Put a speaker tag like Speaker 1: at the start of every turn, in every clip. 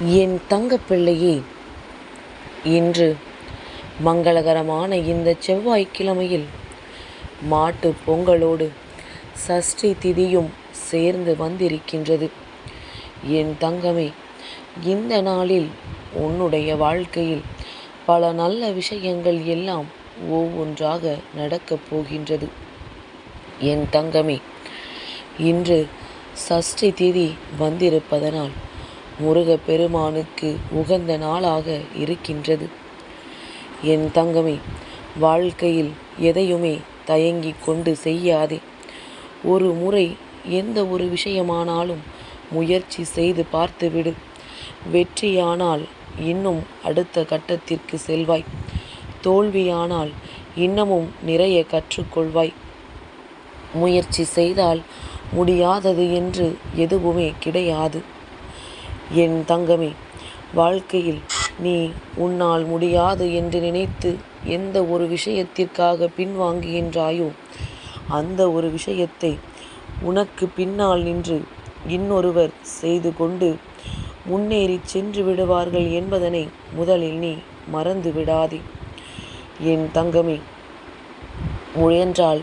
Speaker 1: என் தங்கப்பிள்ளையே இன்று மங்களகரமான இந்த செவ்வாய்க்கிழமையில் மாட்டுப் பொங்கலோடு சஷ்டி திதியும் சேர்ந்து வந்திருக்கின்றது. என் தங்கமே இந்த நாளில் உன்னுடைய வாழ்க்கையில் பல நல்ல விஷயங்கள் எல்லாம் ஒவ்வொன்றாக நடக்கப் போகின்றது. என் தங்கமே இன்று சஷ்டி திதி வந்திருப்பதனால் முருகப்பெருமானுக்கு உகந்த நாளாக இருக்கின்றது. என் தங்கமே வாழ்க்கையில் எதையுமே தயங்கி கொண்டு செய்யாதே. ஒரு முறை எந்த ஒரு விஷயமானாலும் முயற்சி செய்து பார்த்துவிடு. வெற்றியானால் இன்னும் அடுத்த கட்டத்திற்கு செல்வாய். தோல்வியானால் இன்னமும் நிறைய கற்றுக்கொள்வாய். முயற்சி செய்தால் முடியாதது என்று எதுவுமே கிடையாது. என் தங்கமே வாழ்க்கையில் நீ உன்னால் முடியாது என்று நினைத்து எந்த ஒரு விஷயத்திற்காக பின்வாங்குகின்றாயோ அந்த ஒரு விஷயத்தை உனக்கு பின்னால் நின்று இன்னொருவர் செய்து கொண்டு முன்னேறி சென்று விடுவார்கள் என்பதனை முதலில் நீ மறந்து விடாதே. என் தங்கமே முயன்றால்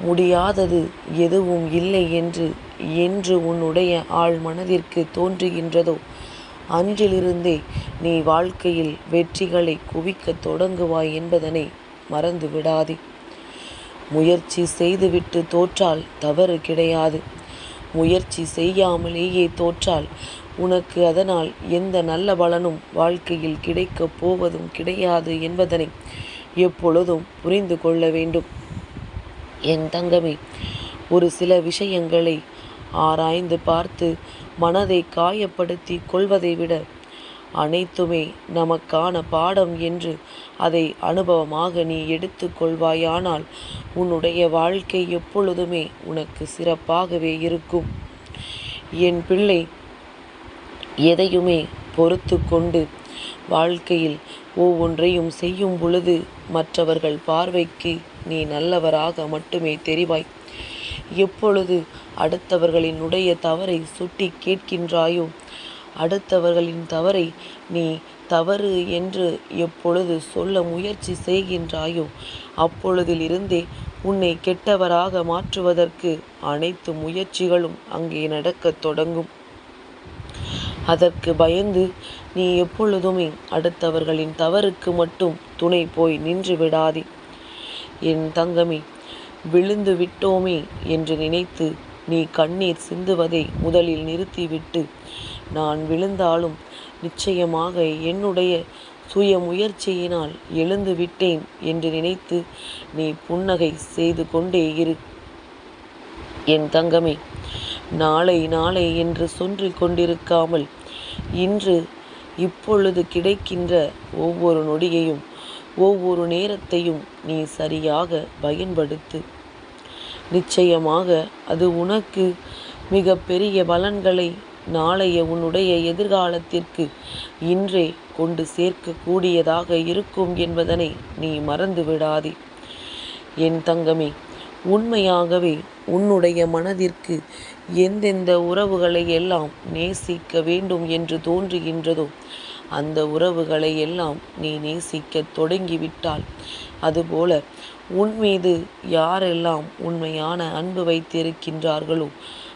Speaker 1: முடியாதது எதுவும் இல்லை என்று என்று உன்னுடைய ஆழ் மனதிற்கு தோன்றுகின்றதோ? அன்றிலிருந்தே நீ வாழ்க்கையில் வெற்றிகளை குவிக்கத் தொடங்குவாய் என்பதனை மறந்து விடாதே முயற்சி செய்துவிட்டு தோற்றால் தவறு கிடையாது. முயற்சி செய்யாமலேயே தோற்றால் உனக்கு அதனால் எந்த நல்ல பலனும் வாழ்க்கையில் கிடைக்கப் போவதும் கிடையாது என்பதனை எப்பொழுதும் புரிந்து கொள்ள வேண்டும். என் தங்கமே ஒரு சில விஷயங்களை ஆராய்ந்து பார்த்து மனதை காயப்படுத்தி கொள்வதை விட அனைத்துமே நமக்கான பாடம் என்று அதை அனுபவமாக நீ எடுத்து கொள்வாயானால் உன்னுடைய வாழ்க்கை எப்பொழுதுமே உனக்கு சிறப்பாகவே இருக்கும். என் பிள்ளை எதையுமே பொறுத்து கொண்டு வாழ்க்கையில் ஒவ்வொன்றையும் செய்யும் பொழுது மற்றவர்கள் பார்வைக்கு நீ நல்லவராக மட்டுமே தெரிவாய். எப்பொழுது அடுத்தவர்களினுடைய தவறை சுட்டி கேட்கின்றாயோ? அடுத்தவர்களின் தவறை நீ தவறு என்று எப்பொழுது சொல்ல முயற்சி செய்கின்றாயோ? அப்பொழுதிலிருந்தே உன்னை கெட்டவராக மாற்றுவதற்கு அனைத்து முயற்சிகளும் அங்கே நடக்கத் தொடங்கும். அதற்கு பயந்து நீ எப்பொழுதுமே அடுத்தவர்களின் தவறுக்கு மட்டும் துணை போய் நின்று விடாதே. என் தங்கமே விழுந்து விட்டோமே என்று நினைத்து நீ கண்ணீர் சிந்துவதை முதலில் நிறுத்திவிட்டு நான் விழுந்தாலும் நிச்சயமாக என்னுடைய சுய முயற்சியினால் எழுந்து விட்டேன் என்று நினைத்து நீ புன்னகை செய்து கொண்டே இரு. என் தங்கமே நாளை நாளை என்று சொல்லிக் கொண்டிருக்காமல் இன்று இப்பொழுது கிடைக்கின்ற ஒவ்வொரு நொடியையும் ஒவ்வொரு நேரத்தையும் நீ சரியாக பயன்படுத்து. நிச்சயமாக அது உனக்கு மிக பெரிய பலன்களை நாளைய உன்னுடைய எதிர்காலத்திற்கு இன்றே கொண்டு சேர்க்கக்கூடியதாக இருக்கும் என்பதனை நீ மறந்து விடாதே என் தங்கமே உண்மையாகவே உன்னுடைய மனதிற்கு எந்தெந்த உறவுகளை எல்லாம் நேசிக்க வேண்டும் என்று தோன்றுகின்றதோ அந்த உறவுகளை எல்லாம் நீ நேசிக்க தொடங்கிவிட்டால் அதுபோல உன் மீது யாரெல்லாம் உண்மையான அன்பு வைத்திருக்கின்றார்களோ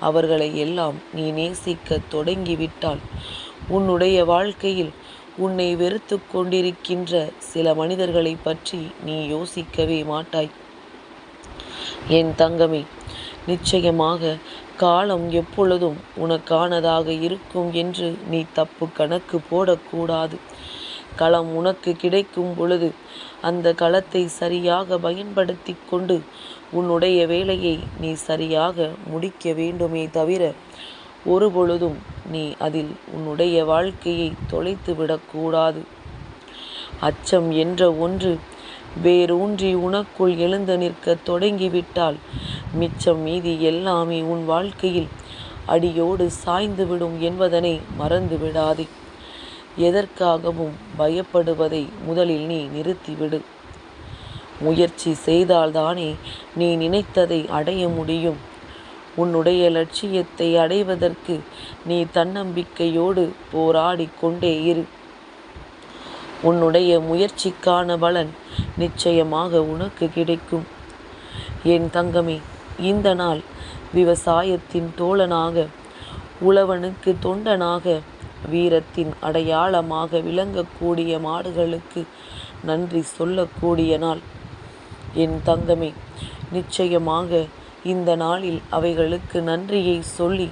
Speaker 1: அவர்களை எல்லாம் நீ நேசிக்க தொடங்கிவிட்டால் உன்னுடைய வாழ்க்கையில் உன்னை வெறுத்து கொண்டிருக்கின்ற சில மனிதர்களை பற்றி நீ யோசிக்கவே மாட்டாய். என் தங்கமே நிச்சயமாக காலம் எப்பொழுதும் உனக்கானதாக இருக்கும் என்று நீ தப்பு கணக்கு போடக்கூடாது. களம் உனக்கு கிடைக்கும் பொழுது அந்த களத்தை சரியாக பயன்படுத்தி கொண்டு உன்னுடைய வேலையை நீ சரியாக முடிக்க வேண்டுமே தவிர ஒரு பொழுதும் நீ அதில் உன்னுடைய வாழ்க்கையை தொலைத்து விடக்கூடாது அச்சம் என்ற ஒன்று வேரூன்றி உனக்குள் எழுந்து நிற்க தொடங்கிவிட்டால் மிச்சம் மீதி எல்லாமே உன் வாழ்க்கையில் அடியோடு சாய்ந்துவிடும் என்பதனை மறந்து விடாதே எதற்காகவும் பயப்படுவதை முதலில் நீ நிறுத்திவிடு. முயற்சி செய்தால்தானே நீ நினைத்ததை அடைய முடியும். உன்னுடைய லட்சியத்தை அடைவதற்கு நீ தன்னம்பிக்கையோடு போராடி கொண்டே இரு. உன்னுடைய முயற்சிக்கான பலன் நிச்சயமாக உனக்கு கிடைக்கும். என் தங்கமே இந்த நாள் விவசாயத்தின் தோழனாக உழவனுக்கு தொண்டனாக வீரத்தின் அடையாளமாக விளங்கக்கூடிய மாடுகளுக்கு நன்றி சொல்லக்கூடிய நாள். என் தங்கமே நிச்சயமாக இந்த நாளில் அவைகளுக்கு நன்றியை சொல்லி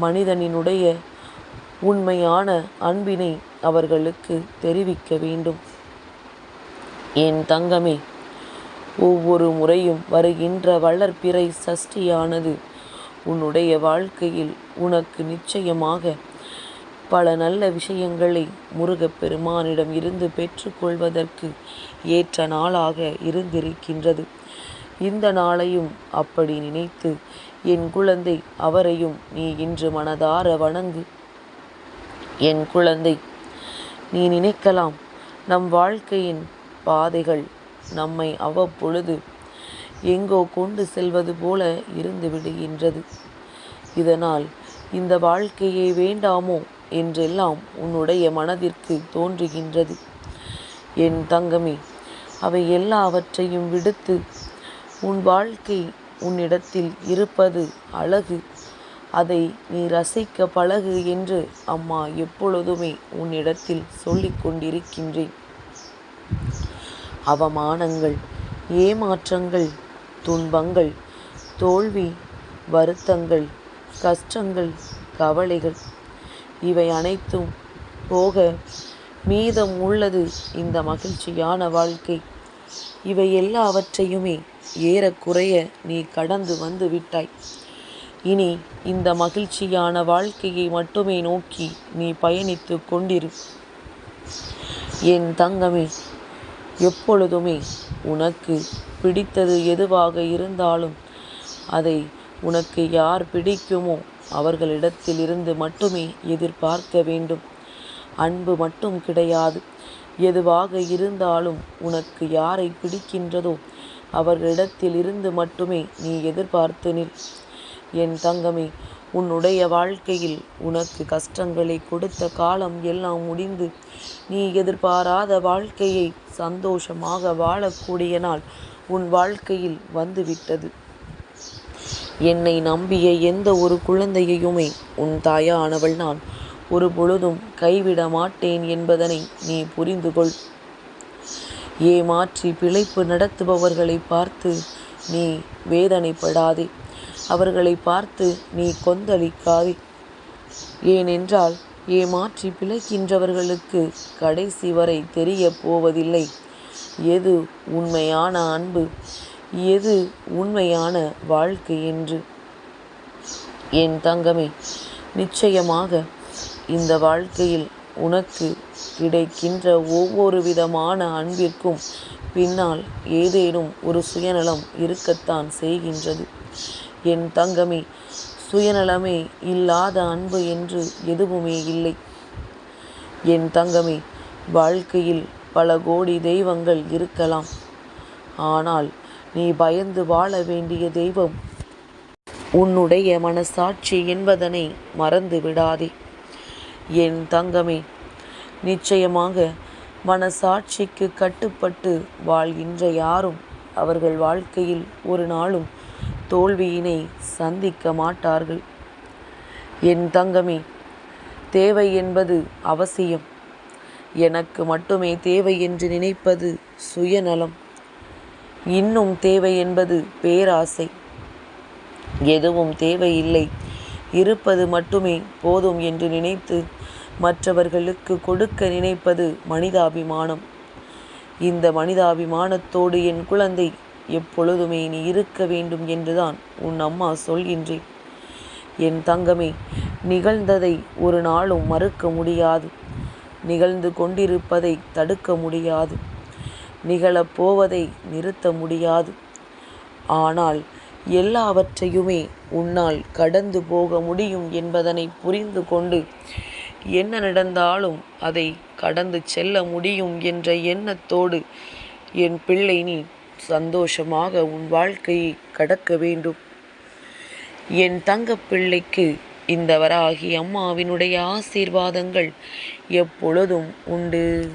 Speaker 1: மனிதனினுடைய உண்மையான அன்பினை அவர்களுக்கு தெரிவிக்க வேண்டும். என் தங்கமே ஒவ்வொரு முறையும் வருகின்ற வளர்ப்பிறை சஷ்டியானது உன்னுடைய வாழ்க்கையில் உனக்கு நிச்சயமாக பல நல்ல விஷயங்களை முருகப்பெருமானிடம் இருந்து பெற்றுக்கொள்வதற்கு ஏற்ற நாளாக இருந்திருக்கின்றது. இந்த நாளையும் அப்படி நினைத்து என் குழந்தை அவரையும் நீ இன்று மனதார வணங்கு. என் குழந்தை நீ நினைக்கலாம் நம் வாழ்க்கையின் பாதைகள் நம்மை அவ்வப்பொழுது எங்கோ கொண்டு செல்வது போல இருந்து விடுகின்றது. இதனால் இந்த வாழ்க்கையை வேண்டாமோ என்றெல்லாம் உன்னுடைய மனதிற்கு தோன்றுகின்றது. என் தங்கமே அவை எல்லாவற்றையும் விடுத்து உன் வாழ்க்கை உன்னிடத்தில் இருப்பது அழகு. அதை நீ ரசிக்க பழகு என்று அம்மா எப்பொழுதுமே உன்னிடத்தில் சொல்லிக் கொண்டிருக்கின்றேன். அவமானங்கள் ஏமாற்றங்கள் துன்பங்கள் தோல்வி வருத்தங்கள் கஷ்டங்கள் கவலைகள் இவை அனைத்தும் போக மீதம் உள்ளது இந்த மகிழ்ச்சியான வாழ்க்கை. இவை எல்லாவற்றையுமே ஏறக்குறைய நீ கடந்து வந்து விட்டாய். இனி இந்த மகிழ்ச்சியான வாழ்க்கையை மட்டுமே நோக்கி நீ பயணித்து கொண்டிரு. என் தங்கமே எப்பொழுதுமே உனக்கு பிடித்தது எதுவாக இருந்தாலும் அதை உனக்கு யார் பிடிக்குமோ அவர்களிடத்தில் இருந்து மட்டுமே எதிர்பார்க்க வேண்டும். அன்பு மட்டும் கிடையாது. எதுவாக இருந்தாலும் உனக்கு யாரை பிடிக்கின்றதோ அவர்களிடத்தில் இருந்து மட்டுமே நீ எதிர்பார்த்து நில். என் தங்கமே உன்னுடைய வாழ்க்கையில் உனக்கு கஷ்டங்களை கொடுத்த காலம் எல்லாம் முடிந்து நீ எதிர்பாராத வாழ்க்கையை சந்தோஷமாக வாழக்கூடிய நாள் உன் வாழ்க்கையில் வந்துவிட்டது. என்னை நம்பிய எந்த ஒரு குழந்தையையுமே உன் தாயானவள் நான் ஒரு பொழுதும் கைவிட மாட்டேன் என்பதனை நீ புரிந்து கொள். ஏமாற்றி பிழைப்பு நடத்துபவர்களை பார்த்து நீ வேதனைப்படாதே. அவர்களை பார்த்து நீ கொந்தளிக்காதே. ஏனென்றால் ஏமாற்றி பிழைக்கின்றவர்களுக்கு கடைசி வரை தெரிய போவதில்லை. எது உண்மையான அன்பு? எது உண்மையான வாழ்க்கை என்று. என் தங்கமே நிச்சயமாக இந்த வாழ்க்கையில் உனக்கு கிடைக்கின்ற ஒவ்வொரு விதமான அன்பிற்கும் பின்னால் ஏதேனும் ஒரு சுயநலம் இருக்கத்தான் செய்கின்றது. என் தங்கமே சுயநலமே இல்லாத அன்பு என்று எதுவுமே இல்லை. என் தங்கமே வாழ்க்கையில் பல கோடி தெய்வங்கள் இருக்கலாம். ஆனால் நீ பயந்து வாழ வேண்டிய தெய்வம் உன்னுடைய மனசாட்சி என்பதனை மறந்து விடாதே. என் தங்கமே நிச்சயமாக மனசாட்சிக்கு கட்டுப்பட்டு வாழ்கின்ற யாரும் அவர்கள் வாழ்க்கையில் ஒரு நாளும் தோல்வியினை சந்திக்க மாட்டார்கள். என் தங்கமே தேவை என்பது அவசியம். எனக்கு மட்டுமே தேவை என்று நினைப்பது சுயநலம். இன்னும் தேவை என்பது பேராசை. எதுவும் தேவையில்லை இருப்பது மட்டுமே போதும் என்று நினைத்து மற்றவர்களுக்கு கொடுக்க நினைப்பது மனிதாபிமானம். இந்த மனிதாபிமானத்தோடு என் குழந்தை எப்பொழுதுமே நீ இருக்க வேண்டும் என்றுதான் உன் அம்மா சொல்கின்றேன். என் தங்கமே நிகழ்ந்ததை ஒரு நாளும் மறுக்க முடியாது. நிகழ்ந்து கொண்டிருப்பதை தடுக்க முடியாது. நிகழப்போவதை நிறுத்த முடியாது. ஆனால் எல்லாவற்றையுமே உன்னால் கடந்து போக முடியும் என்பதனை புரிந்து கொண்டு என்ன நடந்தாலும் அதை கடந்து செல்ல முடியும் என்ற எண்ணத்தோடு என் பிள்ளை நீ சந்தோஷமாக உன் வாழ்க்கையை கடக்க வேண்டும். என் தங்கப்பிள்ளைக்கு இந்த வராகி அம்மாவினுடைய ஆசீர்வாதங்கள் எப்பொழுதும் உண்டு.